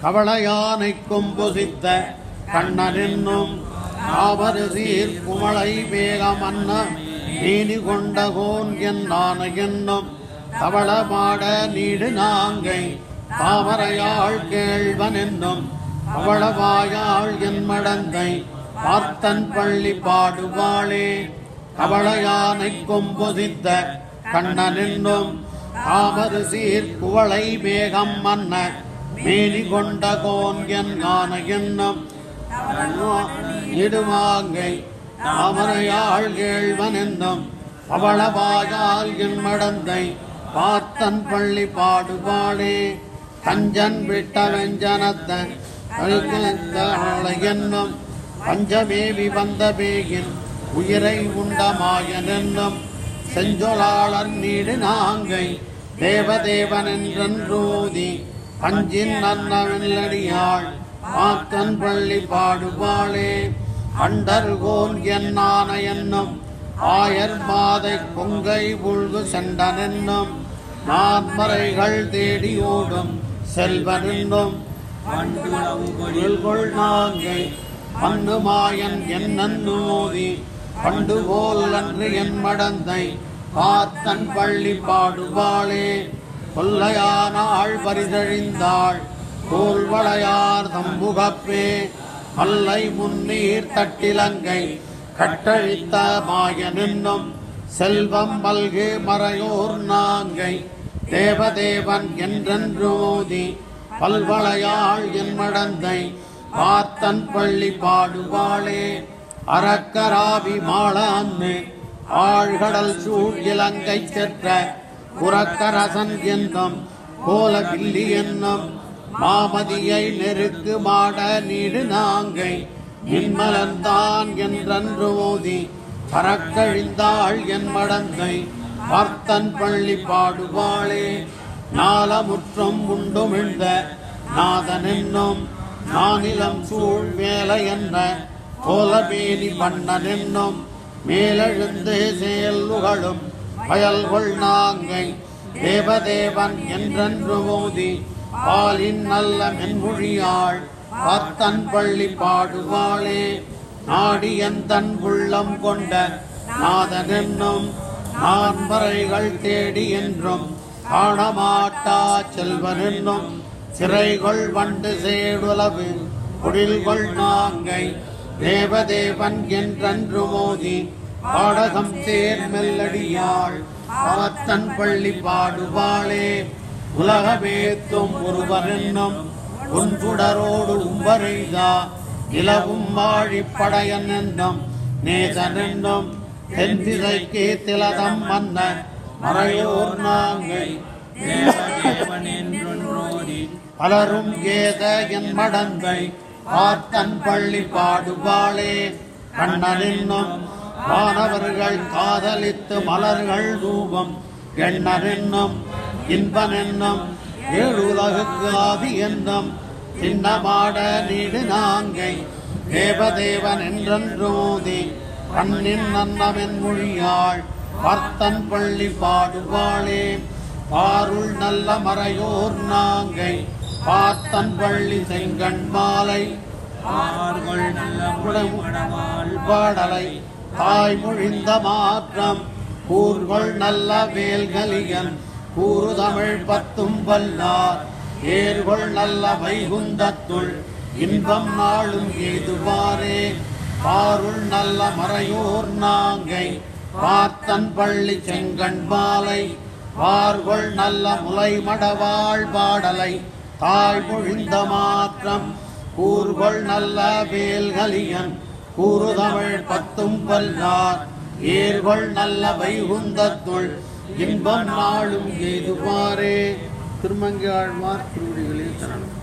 கவளையானை கொம்புசித்த கண்ணன் என்னும் சீர் குமளை வேகம் அன்ன நீனி கொண்டகோன் என்னான என்னும் தவளமாட நீடு நாங்கை தாமரையாள் கேள்வன் என்னும் அவளவாயாள் என் மடந்தை பார்த்தன் பள்ளி பாடுவாளே. கவளையானை கொம்புசித்த கண்ணன் என்னும் தாமரு சீர் குவளை மேகம் மன்ன மேலி கொண்ட கோன் என் கான என்னும் இடுவாங்கை தாமரையாள் கேழ்வன் என்னும் அவளவாயால் என் மடந்தை பார்த்தன் பள்ளி பாடுபாடே கஞ்சன் விட்ட வெஞ்சனத்தன் என்னும் பஞ்சமேவி வந்த பேகின் உயிரை உண்ட என்னும் செஞ்சொலாளர் நீடு நாங்கை தேவதேவன் என்றோதி அஞ்சின் நன்னவெல்லடியாள் மாத்தன் பள்ளி பாடுபாளே. அண்டர்கோன் என்னான என்னும் ஆயர் மாதை பொங்கை புழ்கு செண்டன் நான்மறைகள் தேடி ஓடும் செல்வனென்னும். கொள் நாங்கை மண்ணு மாயன் என்னன்னு மோதி பண்டு போல் அன்று என் மடந்தை காத்தன் பள்ளி பாடுபாளே. கொல்லையானாள் பரிதழிந்தாள். கோல்வளையார் தம்புகப்பே. அல்லை முன்னீர் தட்டிலங்கை. கட்டழித்த மாயன் செல்வம் மல்கு மறையோர் நாங்கை. தேவதேவன் என்றென்று மோதி பல்வளையாள் என் மடந்தை. பார்த்தன் பள்ளி பாடுவாளே. அறக்கராவி மாளான்னு ஆழ்கடல் சூழ் இலங்கை செற்ற புறக்கரசன் என்னும் கோலவில்லி என்னும் மாமதியை நெருக்கு மாட நீடு நாங்கை இன்மலன்தான் என்றன்று ஓதி பறக்கழிந்தாள் என் மடந்தை பார்த்தன் பள்ளி பாடுவாளே நாலமுற்றம் உண்டுமிழ்ந்த நாதன் என்னும் நானிலம் சூழ் மேல என்ற கோலமேனி பண்ணன் என்னும் மேலெழுந்து செயல்களும் வயல்கொள் நாங்கை தேவதேவன் என்றென்று மோதி பாலின் நல்ல மென்மொழியாள் பத்தன் பள்ளி பாடுவாளே. நாடி தன் உள்ளம் கொண்ட நாதன் என்னும் நான்மறைகள் தேடி என்றும் காணமாட்டா செல்வன் என்னும் சிறைகள் வண்டு சேடுலவு குடில்கள் நாங்கை. தேவதேவன் என்றன்று மோதி பாடகம் தேர் மெல்லடியாள் பாத்தன் பள்ளி பாடுவாளே. உலகமேத்தும் ஒருவன் என்னும் உன்புடரோடு உம்பரைதா நிலவும் வாழிப்படையன் என்னும் நேசன் என்னும் தென்திசைக்கு திலதம் மன்ன மறையோர் நாங்கை. பலரும் கேத என் மடந்தை பார்த்தன் பள்ளி பாடுவாளே. கண்ணன் என்னும் வானவர்கள் காதலித்து மலர்கள் ரூபம். எண்ணர் என்னும் இன்பன் என்னும் ஏழுலகுக்கு ஆதி என்னும் சின்னமாட நீடு நாங்கை தேவதேவன் என்றென்று மோதி கண்ணின் நன்னவன் மொழியாள் பார்த்தன் பள்ளி பாடுவாளே. பாருள் நல்ல மறையோர் நாங்கை பார்த்தன் பள்ளி செங்கண் மாலை பாடலை தாய்மொழிந்த மாற்றம். கூர்கொள் நல்ல வேல்கலியன் கூறு தமிழ் பத்தும் வல்லார். ஏர்கொள் நல்ல வைகுந்தத்துள். இன்பம் நாளும் ஏதுவாரே. பாருள் நல்ல மறையோர் நாங்கை. பார்த்தன் பள்ளி செங்கண் மாலை. பார்கொள் நல்ல முலை மடவாள் பாடலை தாய் பொழிந்த மாற்றம். கூர்கொள் நல்ல வேல்கலியன் கூறுதமிழ் பத்தும் பல்லார் ஏர்கொள் நல்ல வைகுந்தத்துள் இன்பம் நாளும் எய்துவாரே. திருமங்கி ஆழ்வார் திருவடிகளில் தரணும்.